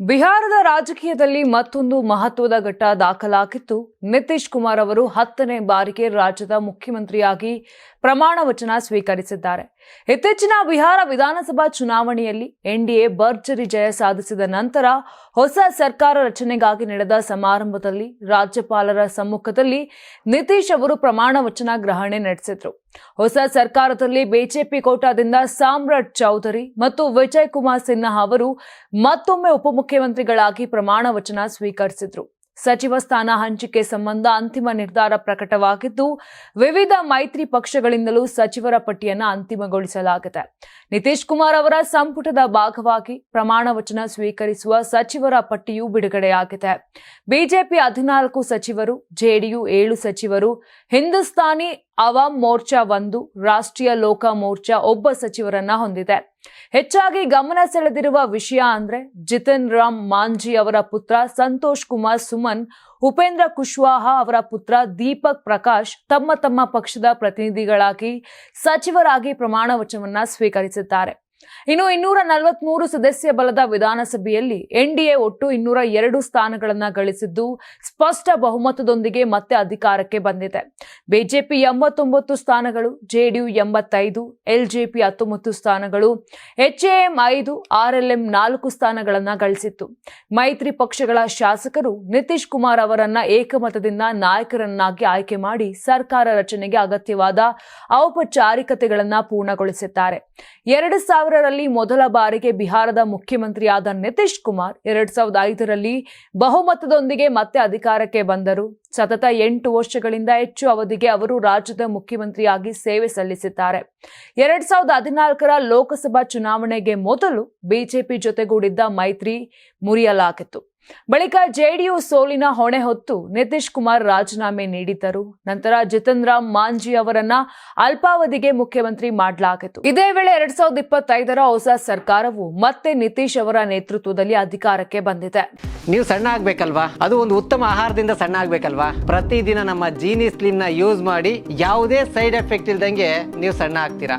ಬಿಹಾರದ ರಾಜಕೀಯದಲ್ಲಿ ಮತ್ತೊಂದು ಮಹತ್ವದ ಘಟ್ಟ ದಾಖಲಾಗಿತ್ತು. ನಿತೀಶ್ ಕುಮಾರ್ ಅವರು ಹತ್ತನೇ ಬಾರಿಗೆ ರಾಜ್ಯದ ಮುಖ್ಯಮಂತ್ರಿಯಾಗಿ ಪ್ರಮಾಣ ವಚನ ಸ್ವೀಕರಿಸಿದ್ದಾರೆ. ಇತ್ತೀಚಿನ ಬಿಹಾರ ವಿಧಾನಸಭಾ ಚುನಾವಣೆಯಲ್ಲಿ ಎನ್ಡಿಎ ಭರ್ಜರಿ ಜಯ ಸಾಧಿಸಿದ ನಂತರ ಹೊಸ ಸರ್ಕಾರ ರಚನೆಗಾಗಿ ನಡೆದ ಸಮಾರಂಭದಲ್ಲಿ ರಾಜ್ಯಪಾಲರ ಸಮ್ಮುಖದಲ್ಲಿ ನಿತೀಶ್ ಅವರು ಪ್ರಮಾಣ ವಚನ ಗ್ರಹಣೆ ನಡೆಸಿದ್ರು. ಹೊಸ ಸರ್ಕಾರದಲ್ಲಿ ಬಿಜೆಪಿ ಕೋಟಾದಿಂದ ಸಾಮ್ರಾಟ್ ಚೌಧರಿ ಮತ್ತು ವಿಜಯ್ ಕುಮಾರ್ ಸಿನ್ಹಾ ಅವರು ಮತ್ತೊಮ್ಮೆ ಉಪಮುಖ್ಯಮಂತ್ರಿಗಳಾಗಿ ಪ್ರಮಾಣ ವಚನ ಸ್ವೀಕರಿಸಿದ್ರು. ಸಚಿವ ಸ್ಥಾನ ಹಂಚಿಕೆ ಸಂಬಂಧ ಅಂತಿಮ ನಿರ್ಧಾರ ಪ್ರಕಟವಾಗಿದ್ದು, ವಿವಿಧ ಮೈತ್ರಿ ಪಕ್ಷಗಳಿಂದಲೂ ಸಚಿವರ ಪಟ್ಟಿಯನ್ನು ಅಂತಿಮಗೊಳಿಸಲಾಗಿದೆ. ನಿತೀಶ್ ಕುಮಾರ್ ಅವರ ಸಂಪುಟದ ಭಾಗವಾಗಿ ಪ್ರಮಾಣ ವಚನ ಸ್ವೀಕರಿಸುವ ಸಚಿವರ ಪಟ್ಟಿಯೂ ಬಿಡುಗಡೆಯಾಗಿದೆ. ಬಿಜೆಪಿ ಹದಿನಾಲ್ಕು ಸಚಿವರು, ಜೆಡಿಯು ಏಳು ಸಚಿವರು, ಹಿಂದೂಸ್ತಾನಿ ಅವಾಮ್ ಮೋರ್ಚಾ ಒಂದು, ರಾಷ್ಟ್ರೀಯ ಲೋಕ ಮೋರ್ಚಾ ಒಬ್ಬ ಸಚಿವರನ್ನ ಹೊಂದಿದೆ. ಹೆಚ್ಚಾಗಿ ಗಮನ ಸೆಳೆದಿರುವ ವಿಷಯ ಅಂದ್ರೆ ಜಿತನ್ ರಾಮ್ ಮಾಂಜಿ ಅವರ ಪುತ್ರ ಸಂತೋಷ್ ಕುಮಾರ್ ಸುಮನ್, ಉಪೇಂದ್ರ ಕುಶ್ವಾಹ ಅವರ ಪುತ್ರ ದೀಪಕ್ ಪ್ರಕಾಶ್ ತಮ್ಮ ತಮ್ಮ ಪಕ್ಷದ ಪ್ರತಿನಿಧಿಗಳಾಗಿ ಸಚಿವರಾಗಿ ಪ್ರಮಾಣ ವಚನವನ್ನ ಸ್ವೀಕರಿಸಿದ್ದಾರೆ. ಇನ್ನು ಇನ್ನೂರ ನಲವತ್ಮೂರು ಸದಸ್ಯ ಬಲದ ವಿಧಾನಸಭೆಯಲ್ಲಿ ಎನ್ಡಿಎ ಒಟ್ಟು ಇನ್ನೂರ ಎರಡು ಸ್ಥಾನಗಳನ್ನು ಗಳಿಸಿದ್ದು ಸ್ಪಷ್ಟ ಬಹುಮತದೊಂದಿಗೆ ಮತ್ತೆ ಅಧಿಕಾರಕ್ಕೆ ಬಂದಿದೆ. ಬಿಜೆಪಿ ಎಂಬತ್ತೊಂಬತ್ತು ಸ್ಥಾನಗಳು, ಜೆಡಿಯು ಎಂಬತ್ತೈದು, ಎಲ್ಜೆಪಿ ಹತ್ತೊಂಬತ್ತು ಸ್ಥಾನಗಳು, ಎಚ್ಎಎಂ ಐದು, ಆರ್ಎಲ್ಎಂ ನಾಲ್ಕು ಸ್ಥಾನಗಳನ್ನು ಗಳಿಸಿತ್ತು. ಮೈತ್ರಿ ಪಕ್ಷಗಳ ಶಾಸಕರು ನಿತೀಶ್ ಕುಮಾರ್ ಅವರನ್ನ ಏಕಮತದಿಂದ ನಾಯಕರನ್ನಾಗಿ ಆಯ್ಕೆ ಮಾಡಿ ಸರ್ಕಾರ ರಚನೆಗೆ ಅಗತ್ಯವಾದ ಔಪಚಾರಿಕತೆಗಳನ್ನು ಪೂರ್ಣಗೊಳಿಸಿದ್ದಾರೆ. ಎರಡು ಸಾವಿರರಲ್ಲಿ ಮೊದಲ ಬಾರಿಗೆ ಬಿಹಾರದ ಮುಖ್ಯಮಂತ್ರಿಯಾದ ನಿತೀಶ್ ಕುಮಾರ್, ಎರಡ್ ಸಾವಿರದ ಐದರಲ್ಲಿ ಬಹುಮತದೊಂದಿಗೆ ಮತ್ತೆ ಅಧಿಕಾರಕ್ಕೆ ಬಂದರು. ಸತತ ಎಂಟು ವರ್ಷಗಳಿಂದ ಹೆಚ್ಚು ಅವಧಿಗೆ ಅವರು ರಾಜ್ಯದ ಮುಖ್ಯಮಂತ್ರಿಯಾಗಿ ಸೇವೆ ಸಲ್ಲಿಸಿದ್ದಾರೆ. ಎರಡ್ ಸಾವಿರದ ಹದಿನಾಲ್ಕರ ಲೋಕಸಭಾ ಚುನಾವಣೆಗೆ ಮೊದಲು ಬಿಜೆಪಿ ಜೊತೆಗೂಡಿದ್ದ ಮೈತ್ರಿ ಮುರಿಯಲಾಗಿತ್ತು. ಬಳಿಕ ಜೆಡಿಯು ಸೋಲಿನ ಹೊಣೆ ಹೊತ್ತು ನಿತೀಶ್ ಕುಮಾರ್ ರಾಜೀನಾಮೆ ನೀಡಿದ್ದರು. ನಂತರ ಜಿತನ್ ರಾಮ್ ಮಾಂಜಿ ಅವರನ್ನ ಅಲ್ಪಾವಧಿಗೆ ಮುಖ್ಯಮಂತ್ರಿ ಮಾಡಲಾಗಿತ್ತು. ಇದೇ ವೇಳೆ ಎರಡ್ ಸಾವಿರದ ಇಪ್ಪತ್ತೈದರ ಹೊಸ ಸರ್ಕಾರವು ಮತ್ತೆ ನಿತೀಶ್ ಅವರ ನೇತೃತ್ವದಲ್ಲಿ ಅಧಿಕಾರಕ್ಕೆ ಬಂದಿದೆ. ನೀವು ಸಣ್ಣ ಆಗ್ಬೇಕಲ್ವಾ? ಅದು ಒಂದು ಉತ್ತಮ ಆಹಾರದಿಂದ ಸಣ್ಣ ಆಗ್ಬೇಕಲ್ವಾ? ಪ್ರತಿದಿನ ನಮ್ಮ ಜೀನಿ ಸ್ಲಿಮ್ನ ಯೂಸ್ ಮಾಡಿ ಯಾವುದೇ ಸೈಡ್ ಎಫೆಕ್ಟ್ ಇಲ್ದಂಗೆ ನೀವು ಸಣ್ಣ ಆಗ್ತೀರಾ?